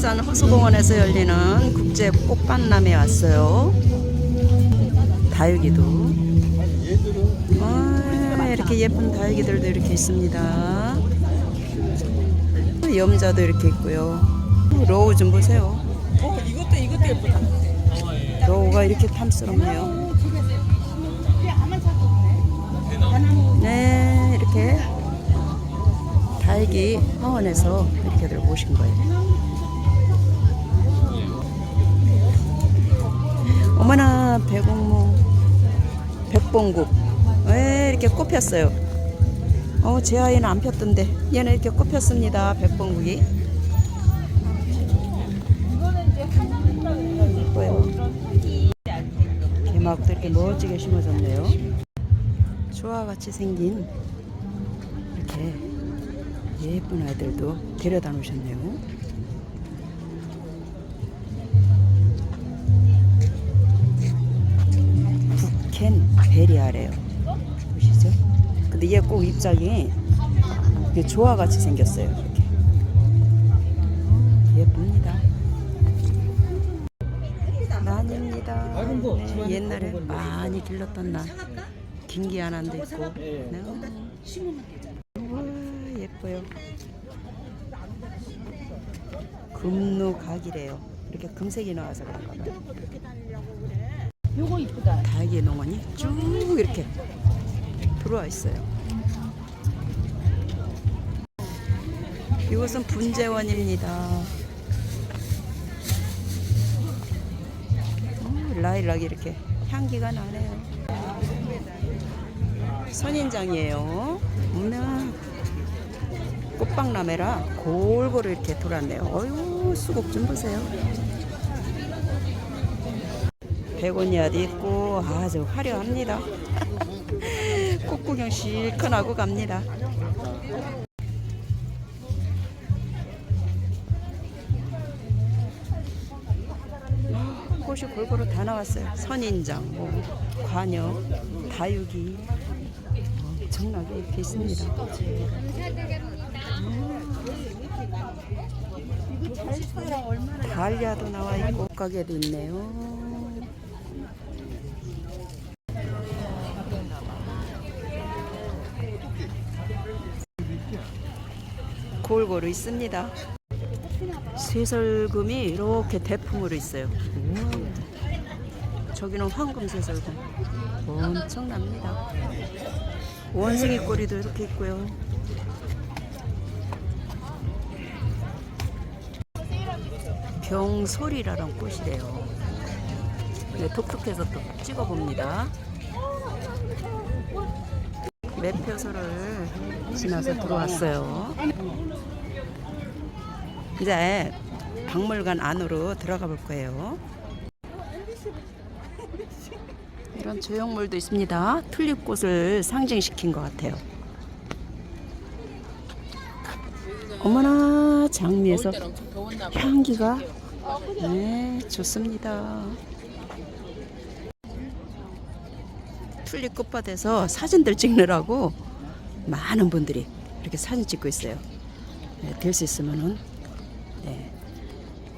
울산 호수공원에서 열리는 국제 꽃밭람에 왔어요. 다육이도. 아, 이렇게 예쁜 다육이들도 이렇게 있습니다. 염자도 이렇게 있고요. 로우 좀 보세요. 어, 이것도 이것도 예쁘다. 로우가 이렇게 탐스럽네요. 네, 이렇게 다육이 화원에서 이렇게들 모신 거예요. 어머나 배공무 백봉국 왜 이렇게 꽃폈어요? 어, 제 아이는 안 폈던데 얘는 이렇게 꽃폈습니다. 백봉국이 예뻐요. 개막도 이렇게 멋지게 심어졌네요. 조화 같이 생긴 이렇게 예쁜 아이들도 데려다 놓으셨네요. 캔 베리아래요. 보시죠? 근데 얘 꼭 입장이 이렇게 조화 같이 생겼어요. 이렇게 예쁩니다. 난입니다. 네, 옛날에 많이 길렀던 난 김기아난도 있고. 네. 우와, 예뻐요. 금노 각이래요. 이렇게 금색이 나와서 그런가 봐요. 요거 이쁘다. 다육이 농원이 쭉 이렇게 들어와 있어요. 이곳은 분재원입니다. 어, 라일락이 이렇게 향기가 나네요. 선인장이에요. 오늘 꽃박람회라 골고루 이렇게 돌았네요. 어유 수국 좀 보세요. 베고니아도 있고 아주 화려합니다. 꽃 구경 실컷 하고 갑니다. 아, 꽃이 골고루 다 나왔어요. 선인장, 뭐 관여, 다육이 엄청나게 이렇게 있습니다. 달리아도 나와 있고 가게도 있네요. 골고루 있습니다. 쇠설금이 이렇게 대품으로 있어요. 오. 저기는 황금 쇠설금. 엄청납니다. 원숭이 꼬리도 이렇게 있고요. 병소리라는 꽃이래요. 네, 톡톡해서 또 찍어봅니다. 매표소를 지나서 들어왔어요. 이제 박물관 안으로 들어가 볼 거예요. 이런 조형물도 있습니다. 튤립꽃을 상징시킨 것 같아요. 어머나 장미에서. 향기가 네 좋습니다. 튤립 꽃밭에서 사진들 찍느라고 많은 분들이 이렇게 사진 찍고 있어요. 네, 될수 있으면은 네,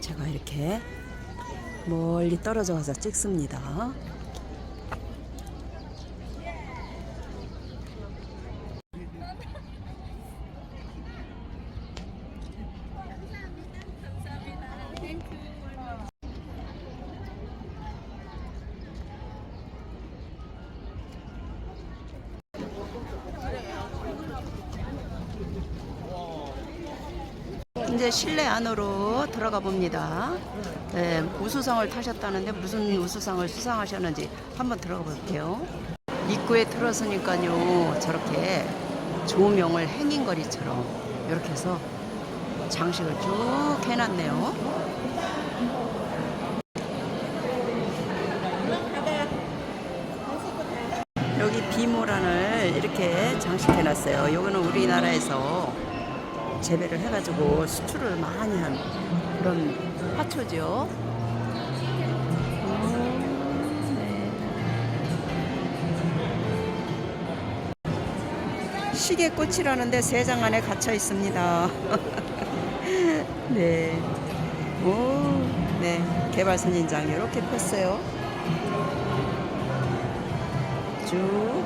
제가 이렇게 멀리 떨어져 가서 찍습니다. 이제 실내 안으로 들어가 봅니다. 네, 우수상을 타셨다는데 무슨 우수상을 수상하셨는지 한번 들어가 볼게요. 입구에 들어서니까요 저렇게 조명을 행인거리처럼 이렇게 해서 장식을 쭉 해놨네요. 여기 비모란을 이렇게 장식해놨어요. 이거는 우리나라에서 재배를 해가지고 수출을 많이 한 그런 화초죠. 시계꽃이라는데 세 장 안에 갇혀 있습니다. 네. 오, 네. 개발 선인장 이렇게 폈어요. 쭉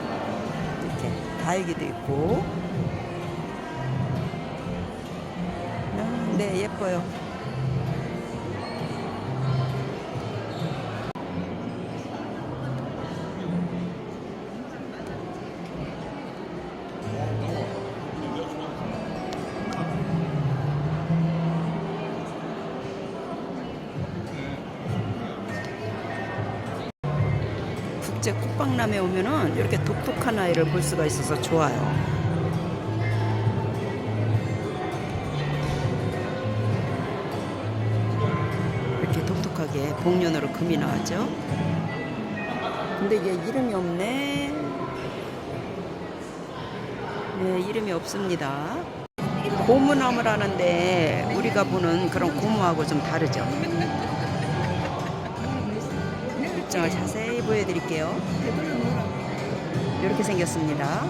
이렇게 다육이도 있고. 네, 예뻐요. 국제 꽃박람회 오면은 이렇게 독특한 아이를 볼 수가 있어서 좋아요. 복륜으로 금이 나왔죠. 근데 이게 이름이 없네. 네, 이름이 없습니다. 고무나무라는데 우리가 보는 그런 고무하고 좀 다르죠. 입장을 자세히 보여드릴게요. 이렇게 생겼습니다.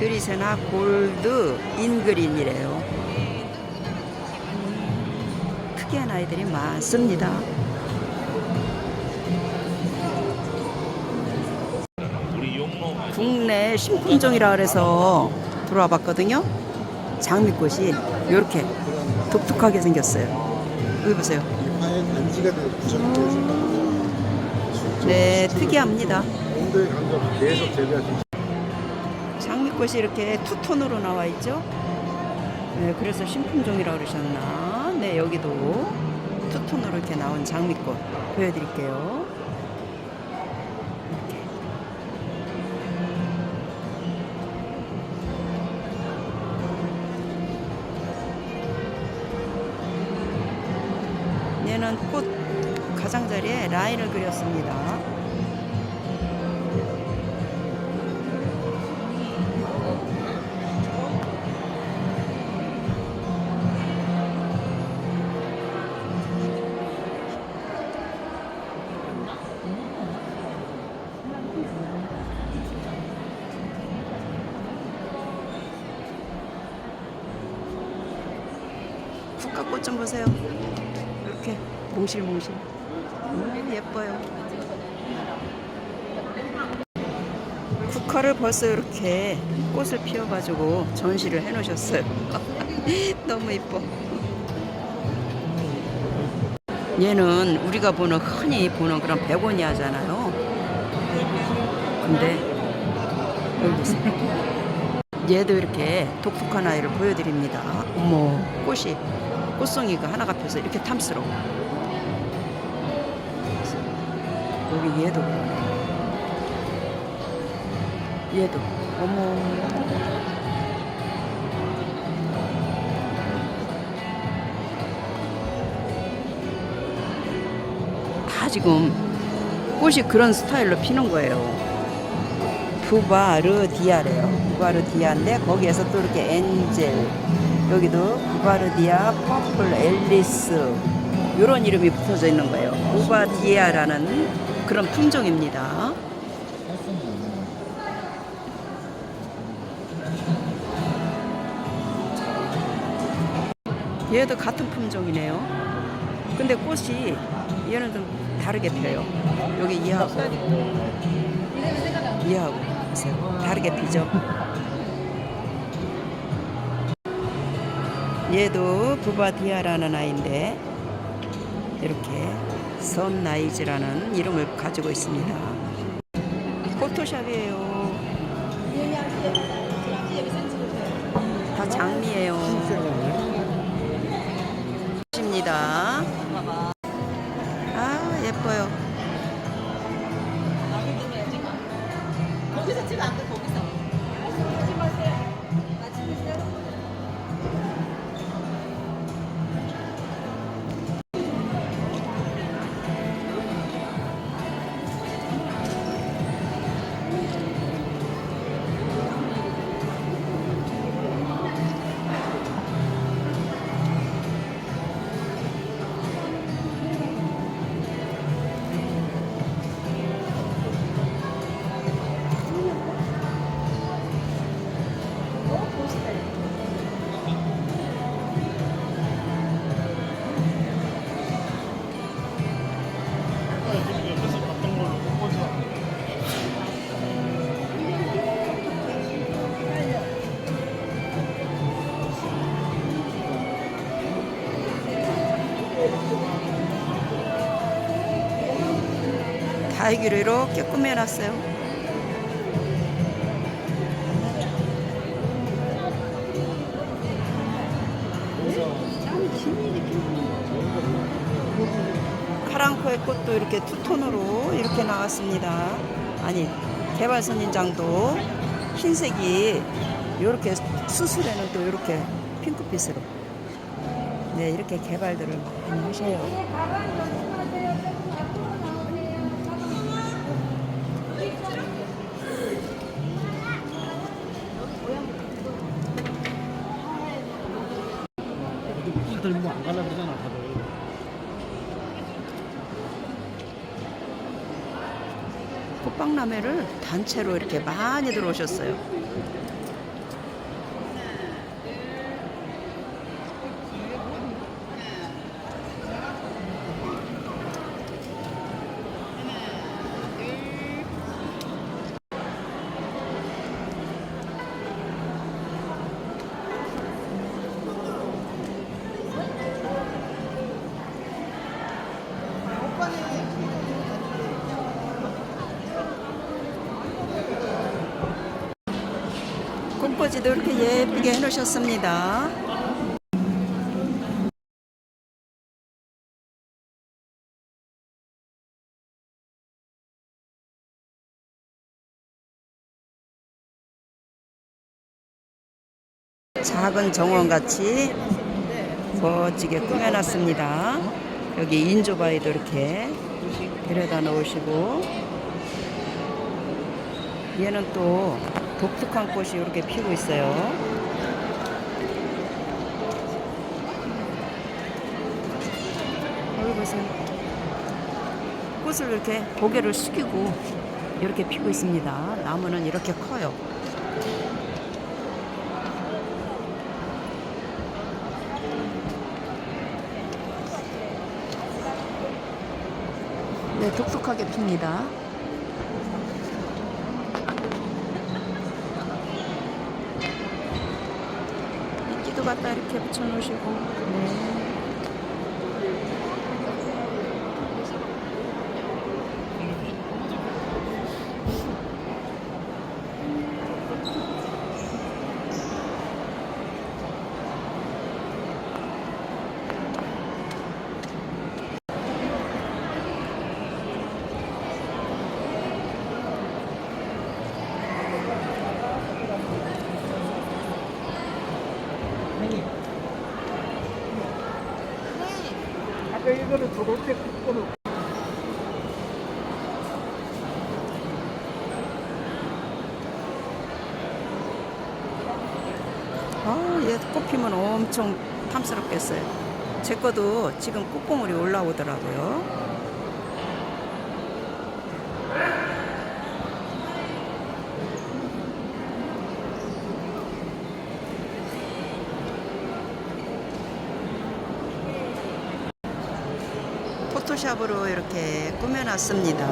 그리세나 골드 인그린이래요. 음, 특이한 아이들이 많습니다. 국내 신품종이라 그래서 들어와 봤거든요. 장미꽃이 이렇게 독특하게 생겼어요. 여기 보세요. 있습니다. 네, 특이합니다. 장미꽃이 이렇게 투톤으로 나와 있죠. 네, 그래서 신품종이라고 그러셨나? 네, 여기도 투톤으로 이렇게 나온 장미꽃 보여드릴게요. 얘는 꽃 가장자리에 라인을 그렸습니다. 국화꽃 좀 보세요. 이렇게 몽실몽실. 음, 예뻐요. 국화를 벌써 이렇게 꽃을 피워가지고 전시를 해놓으셨어요. 너무 예뻐. 얘는 우리가 보는 흔히 보는 그런 베고니아잖아요. 근데 여기 보세요. 얘도 이렇게 독특한 아이를 보여드립니다. 어머, 꽃이, 꽃송이가 하나가 펴서 이렇게 탐스러워. 여기 얘도. 얘도. 어머. 다 지금 꽃이 그런 스타일로 피는 거예요. 부바르디아래요. 부바르디아인데 거기에서 또 이렇게 엔젤 여기도 부바르디아 퍼플 앨리스 이런 이름이 붙어져 있는 거예요. 부바디아라는 그런 품종입니다. 얘도 같은 품종이네요. 근데 꽃이 얘는 좀 다르게 펴요. 여기 이하고 이하고. 다르게 피죠. 얘도 부바디아라는 아이인데 이렇게 선나이즈라는 이름을 가지고 있습니다. 포토샵이에요. 다 장미예요. 입니다. 아 예뻐요. 거기서 찍어 안 다이기로 이렇게 꾸며놨어요. 카랑코의 꽃도 이렇게 투톤으로 이렇게 나왔습니다. 아니 개발 선인장도 흰색이 이렇게 수술에는 또 이렇게 핑크빛으로 네 이렇게 개발들을 많이 하셔요. 다들 뭐 안 갈라 그러잖아 다들 꽃박람회를 단체로 이렇게 많이 들어오셨어요. 꽃꽂이도 이렇게 예쁘게 해놓으셨습니다. 작은 정원같이 멋지게 꾸며놨습니다. 여기 인조바위도 이렇게 데려다 놓으시고 얘는 또 독특한 꽃이 이렇게 피고 있어요. 여기 보세요. 꽃을 이렇게 고개를 숙이고 이렇게 피고 있습니다. 나무는 이렇게 커요. 네, 독특하게 핍니다. 이끼도 갖다 이렇게 붙여놓으시고 네. 아까 이거를 들어올 때 그거를 아, 얘 꽃피면 엄청 탐스럽겠어요. 제 거도 지금 꽃봉오리 올라오더라고요. 포토샵으로 이렇게 꾸며놨습니다.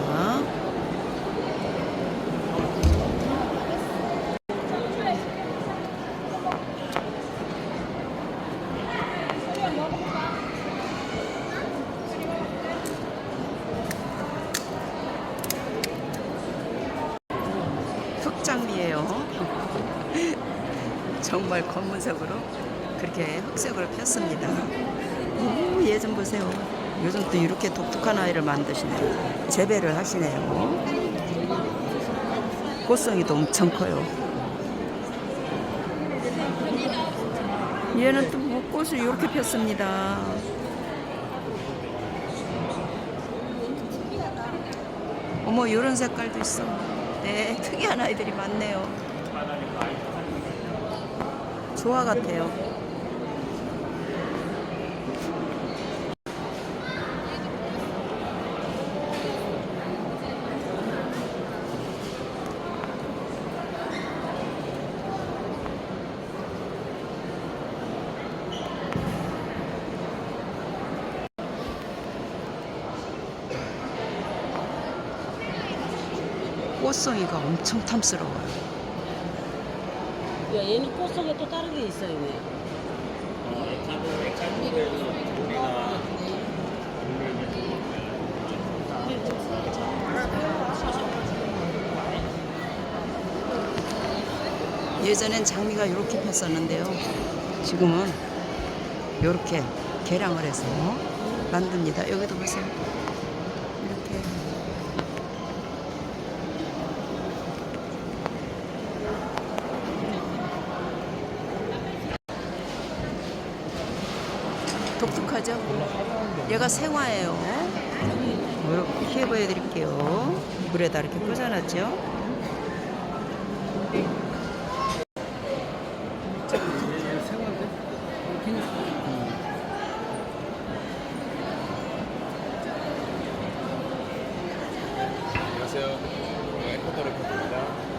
흑장미예요. 정말 검은색으로 그렇게 흑색으로 폈습니다. 오, 얘좀 보세요. 요즘 또 이렇게 독특한 아이를 만드시네요. 재배를 하시네요. 꽃송이도 엄청 커요. 얘는 또 뭐 꽃을 이렇게 폈습니다. 어머, 이런 색깔도 있어. 네, 특이한 아이들이 많네요. 조화 같아요. 꽃송이가 엄청 탐스러워요. 야, 얘는 꽃속에 또 다른 게 있어요, 얘. 어, 애타고 애타도 예전엔 장미가 이렇게 폈었는데요. 지금은 이렇게 계량을 해서 만듭니다. 여기도 보세요. 독특하죠? 얘가 생화예요. 이렇게 보여 드릴게요. 물에다 이렇게 꽂아놨죠. 안녕하세요. 에코터 레포트입니다.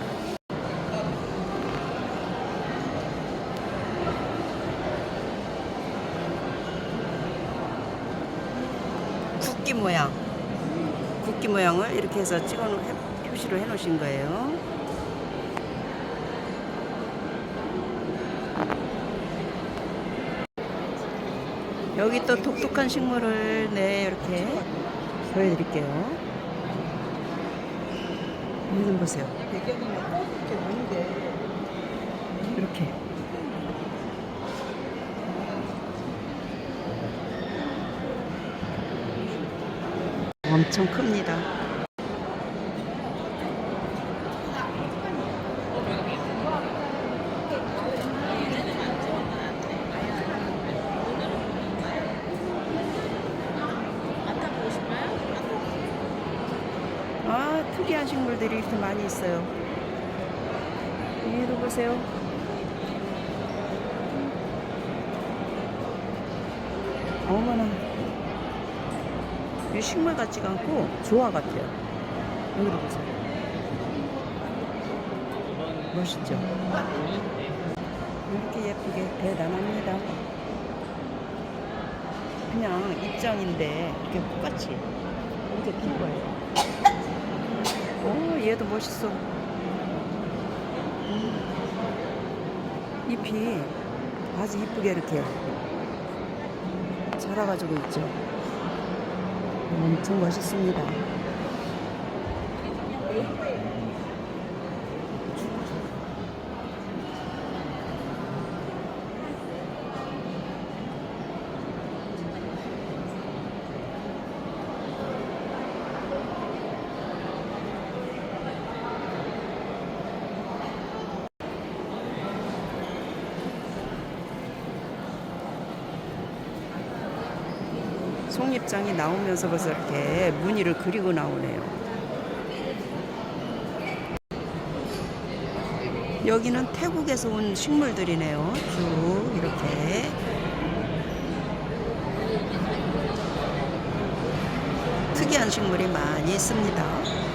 국기 모양. 국기 모양을 이렇게 해서 찍어 놓 표시를 해 놓으신 거예요. 여기 또 독특한 식물을 네 이렇게 보여드릴게요. 여기 좀 보세요. 이렇게 엄청 큽니다. 아, 특이한 식물들이 이렇게 많이 있어요. 위에도 보세요. 어머나. 이 식물 같지가 않고 조화 같아요. 여기도 보세요. 멋있죠? 이렇게 예쁘게 대단합니다. 그냥 입장인데 이렇게 똑같이 이렇게 핀 거예요. 오, 얘도 멋있어. 음. 잎이 아주 이쁘게 이렇게 자라가지고 있죠. 엄청 멋있습니다. 송잎장이 나오면서 벌써 이렇게 무늬를 그리고 나오네요. 여기는 태국에서 온 식물들이네요. 쭉 이렇게. 특이한 식물이 많이 있습니다.